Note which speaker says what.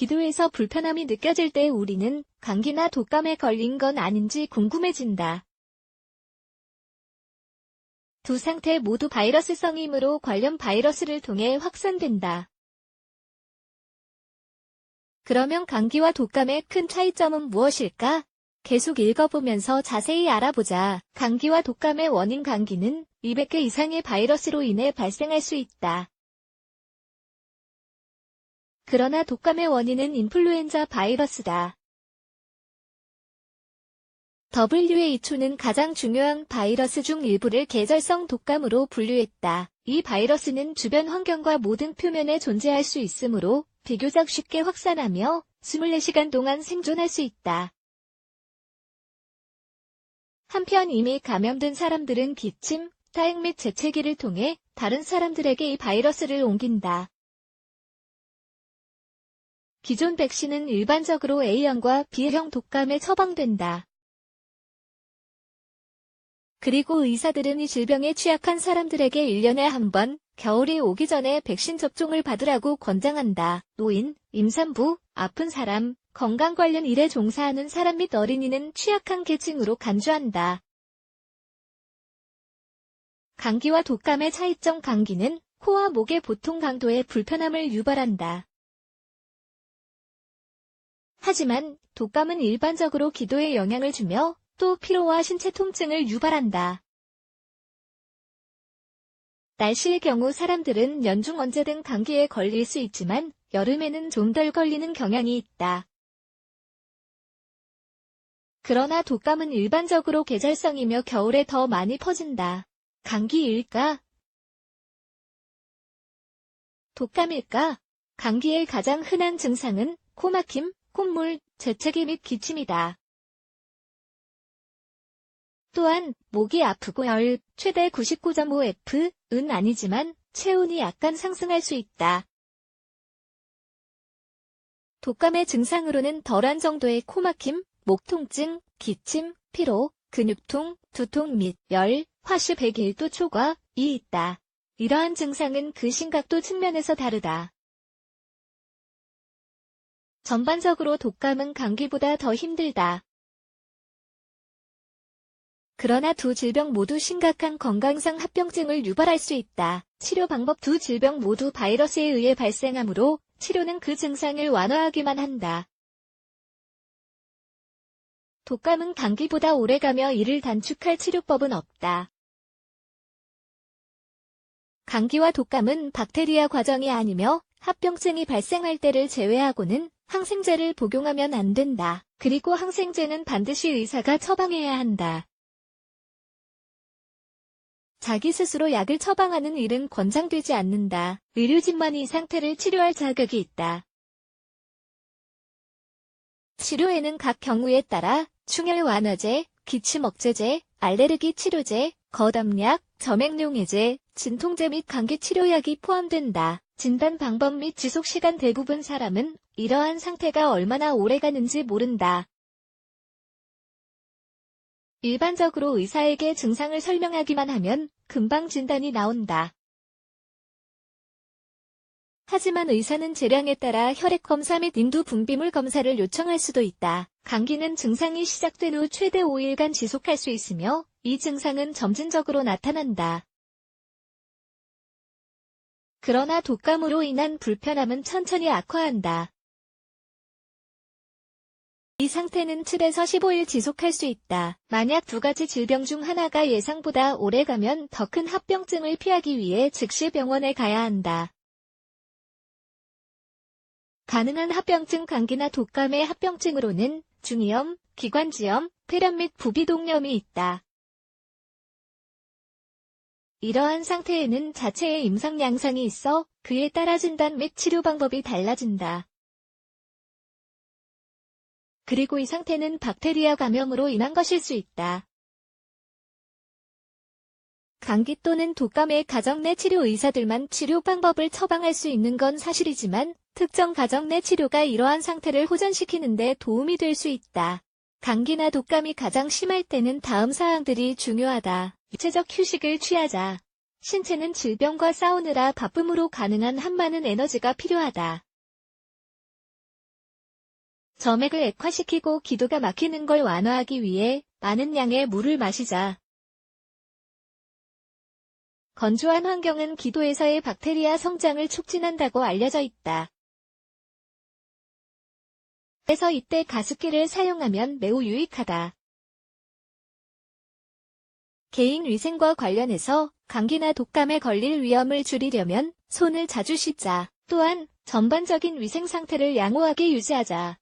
Speaker 1: 기도에서 불편함이 느껴질 때 우리는 감기나 독감에 걸린 건 아닌지 궁금해진다. 두 상태 모두 바이러스성이므로 관련 바이러스를 통해 확산된다. 그러면 감기와 독감의 큰 차이점은 무엇일까? 계속 읽어보면서 자세히 알아보자. 감기와 독감의 원인 감기는 200개 이상의 바이러스로 인해 발생할 수 있다. 그러나 독감의 원인은 인플루엔자 바이러스다. WHO는 가장 중요한 바이러스 중 일부를 계절성 독감으로 분류했다. 이 바이러스는 주변 환경과 모든 표면에 존재할 수 있으므로 비교적 쉽게 확산하며 24시간 동안 생존할 수 있다. 한편 이미 감염된 사람들은 기침, 타액 및 재채기를 통해 다른 사람들에게 이 바이러스를 옮긴다. 기존 백신은 일반적으로 A형과 B형 독감에 처방된다. 그리고 의사들은 이 질병에 취약한 사람들에게 1년에 한 번, 겨울이 오기 전에 백신 접종을 받으라고 권장한다. 노인, 임산부, 아픈 사람, 건강 관련 일에 종사하는 사람 및 어린이는 취약한 계층으로 간주한다. 감기와 독감의 차이점 감기는 코와 목의 보통 강도의 불편함을 유발한다. 하지만 독감은 일반적으로 기도에 영향을 주며 또 피로와 신체 통증을 유발한다. 날씨의 경우 사람들은 연중 언제 든 감기에 걸릴 수 있지만 여름에는 좀 덜 걸리는 경향이 있다. 그러나 독감은 일반적으로 계절성이며 겨울에 더 많이 퍼진다. 감기일까? 독감일까? 감기의 가장 흔한 증상은 코막힘, 콧물, 재채기 및 기침이다. 또한 목이 아프고 열, 최대 99.5F, 은 아니지만 체온이 약간 상승할 수 있다. 독감의 증상으로는 덜한 정도의 코막힘, 목 통증, 기침, 피로, 근육통, 두통 및 열, 화씨 101도 초과이 있다. 이러한 증상은 그 심각도 측면에서 다르다. 전반적으로 독감은 감기보다 더 힘들다. 그러나 두 질병 모두 심각한 건강상 합병증을 유발할 수 있다. 치료 방법 두 질병 모두 바이러스에 의해 발생하므로 치료는 그 증상을 완화하기만 한다. 독감은 감기보다 오래가며 이를 단축할 치료법은 없다. 감기와 독감은 박테리아 과정이 아니며 합병증이 발생할 때를 제외하고는 항생제를 복용하면 안 된다. 그리고 항생제는 반드시 의사가 처방해야 한다. 자기 스스로 약을 처방하는 일은 권장되지 않는다. 의료진만이 이 상태를 치료할 자격이 있다. 치료에는 각 경우에 따라 충혈 완화제, 기침 억제제, 알레르기 치료제, 거담약, 점액용해제, 진통제 및 감기 치료약이 포함된다. 진단 방법 및 지속 시간 대부분 사람은 이러한 상태가 얼마나 오래 가는지 모른다. 일반적으로 의사에게 증상을 설명하기만 하면 금방 진단이 나온다. 하지만 의사는 재량에 따라 혈액 검사 및 인두 분비물 검사를 요청할 수도 있다. 감기는 증상이 시작된 후 최대 5일간 지속할 수 있으며 이 증상은 점진적으로 나타난다. 그러나 독감으로 인한 불편함은 천천히 악화한다. 이 상태는 7에서 15일 지속할 수 있다. 만약 두 가지 질병 중 하나가 예상보다 오래 가면 더 큰 합병증을 피하기 위해 즉시 병원에 가야 한다. 가능한 합병증 감기나 독감의 합병증으로는 중이염, 기관지염, 폐렴 및 부비동염이 있다. 이러한 상태에는 자체의 임상 양상이 있어 그에 따라 진단 및 치료 방법이 달라진다. 그리고 이 상태는 박테리아 감염으로 인한 것일 수 있다. 감기 또는 독감의 가정 내 치료 의사들만 치료 방법을 처방할 수 있는 건 사실이지만 특정 가정 내 치료가 이러한 상태를 호전시키는 데 도움이 될 수 있다. 감기나 독감이 가장 심할 때는 다음 사항들이 중요하다. 유체적 휴식을 취하자. 신체는 질병과 싸우느라 바쁨으로 가능한 한 많은 에너지가 필요하다. 점액을 액화시키고 기도가 막히는 걸 완화하기 위해 많은 양의 물을 마시자. 건조한 환경은 기도에서의 박테리아 성장을 촉진한다고 알려져 있다. 그래서 이때 가습기를 사용하면 매우 유익하다. 개인 위생과 관련해서 감기나 독감에 걸릴 위험을 줄이려면 손을 자주 씻자. 또한 전반적인 위생 상태를 양호하게 유지하자.